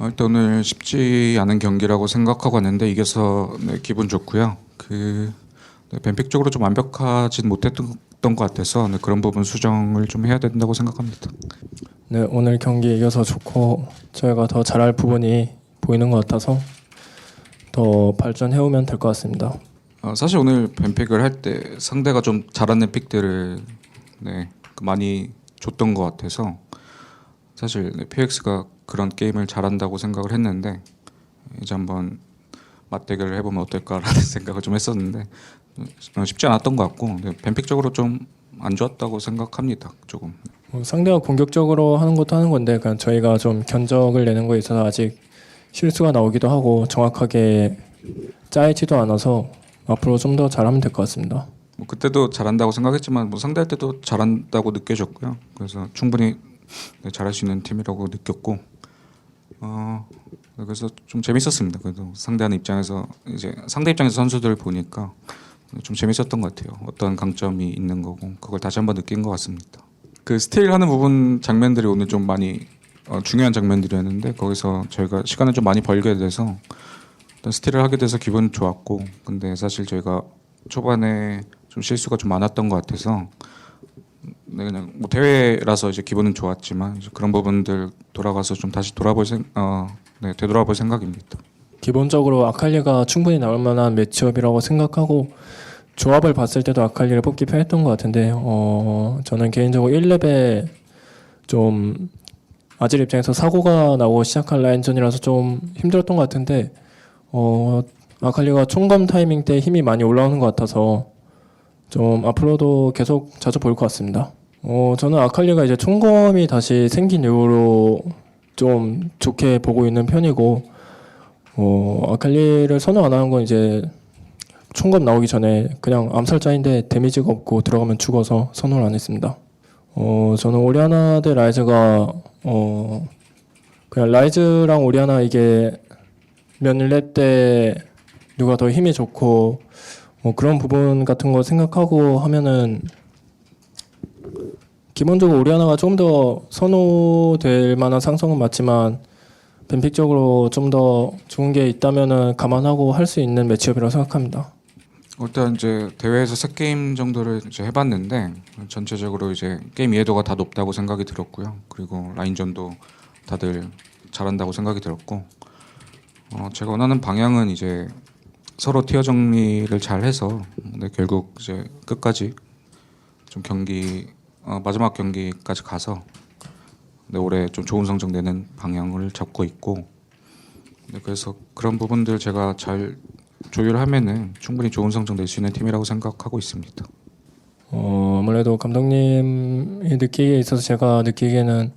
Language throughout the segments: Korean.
어, 일단 오늘 쉽지 않은 경기라고 생각하고 왔는데 이겨서 네, 기분 좋고요. 그 네, 뱀픽적으로 좀 완벽하진 못했던 것 같아서 네, 그런 부분 수정을 좀 해야 된다고 생각합니다. 네, 오늘 경기 이겨서 좋고 저희가 더 잘할 부분이 보이는 것 같아서 더 발전해 오면 될 것 같습니다. 어, 사실 오늘 뱀픽을 할 때 상대가 좀 잘하는 픽들을 네, 그 많이 줬던 것 같아서 사실 네, PX가 그런 게임을 잘한다고 생각을 했는데 이제 한번 맞대결을 해보면 어떨까라는 생각을 좀 했었는데 어, 쉽지 않았던 것 같고 네, 뱀픽적으로 좀 안 좋았다고 생각합니다. 조금. 뭐 상대가 공격적으로 하는 것도 하는 건데 그냥 저희가 좀 견적을 내는 거에 있어서 아직 실수가 나오기도 하고 정확하게 짜이지도 않아서 앞으로 좀 더 잘하면 될 것 같습니다. 뭐 그때도 잘한다고 생각했지만 뭐 상대할 때도 잘한다고 느껴졌고요. 그래서 충분히 네, 잘할 수 있는 팀이라고 느꼈고 어 그래서 좀 재밌었습니다. 그래도 상대하는 입장에서 이제 상대 입장에서 선수들을 보니까 좀 재밌었던 것 같아요. 어떤 강점이 있는 거고 그걸 다시 한번 느낀 것 같습니다. 그 스틸 하는 부분 장면들이 오늘 좀 많이 어, 중요한 장면들이었는데 거기서 저희가 시간을 좀 많이 벌게 돼서 일단 스틸을 하게 돼서 기분 좋았고 근데 사실 저희가 초반에 좀 실수가 좀 많았던 것 같아서 네, 그냥 뭐 대회라서 이제 기분은 좋았지만 이제 그런 부분들 돌아가서 좀 다시 돌아볼 생, 어, 네, 되돌아볼 생각입니다. 기본적으로 아칼리가 충분히 나올 만한 매치업이라고 생각하고 조합을 봤을 때도 아칼리를 뽑기 편했던 것 같은데 어, 저는 개인적으로 1렙에 좀 아질 입장에서 사고가 나고 시작한 라인전이라서 좀 힘들었던 것 같은데 어, 아칼리가 총검 타이밍 때 힘이 많이 올라오는 것 같아서 좀 앞으로도 계속 자주 보일 것 같습니다. 어, 저는 아칼리가 이제 총검이 다시 생긴 이후로 좀 좋게 보고 있는 편이고 어, 아칼리를 선호 안 하는 건 이제 총검 나오기 전에 그냥 암살자인데 데미지가 없고 들어가면 죽어서 선호를 안 했습니다. 어, 저는 오리아나 대 라이즈가 어, 그냥 라이즈랑 오리아나 이게 몇렙 때 누가 더 힘이 좋고 뭐 그런 부분 같은 거 생각하고 하면은 기본적으로 오리아나가 좀 더 선호될 만한 상성은 맞지만 뱀픽적으로 좀 더 좋은 게 있다면은 감안하고 할 수 있는 매치업이라고 생각합니다. 일단 이제 대회에서 세 게임 정도를 이제 해봤는데 전체적으로 이제 게임 이해도가 다 높다고 생각이 들었고요. 그리고 라인전도 다들 잘한다고 생각이 들었고 어, 제가 원하는 방향은 이제 서로 티어 정리를 잘 해서 네, 결국 이제 끝까지 좀 경기 어, 마지막 경기까지 가서 네, 올해 좀 좋은 성적 내는 방향을 잡고 있고 네, 그래서 그런 부분들 제가 잘 조율하면은 충분히 좋은 성적 낼 수 있는 팀이라고 생각하고 있습니다. 어, 아무래도 감독님이 느끼기에 있어서 제가 느끼기에는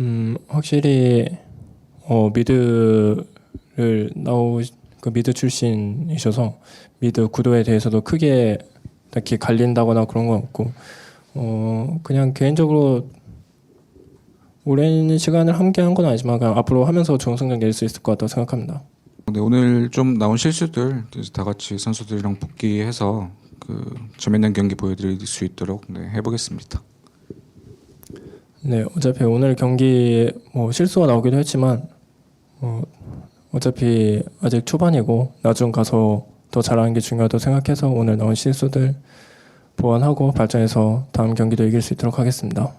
음, 확실히 어, 미드를 나오 그 미드 출신이셔서 미드 구도에 대해서도 크게 딱히 갈린다거나 그런 건 없고 어, 그냥 개인적으로 오랜 시간을 함께 한 건 아니지만 그냥 앞으로 하면서 좋은 성적 낼 수 있을 것 같다고 생각합니다. 네, 오늘 좀 나온 실수들 다 같이 선수들이랑 복귀해서 그 재밌는 경기 보여드릴 수 있도록 네, 해보겠습니다. 네, 어차피 오늘 경기 뭐 실수가 나오기도 했지만 어, 어차피 아직 초반이고 나중 가서 더 잘하는 게 중요하다고 생각해서 오늘 나온 실수들 보완하고 발전해서 다음 경기도 이길 수 있도록 하겠습니다.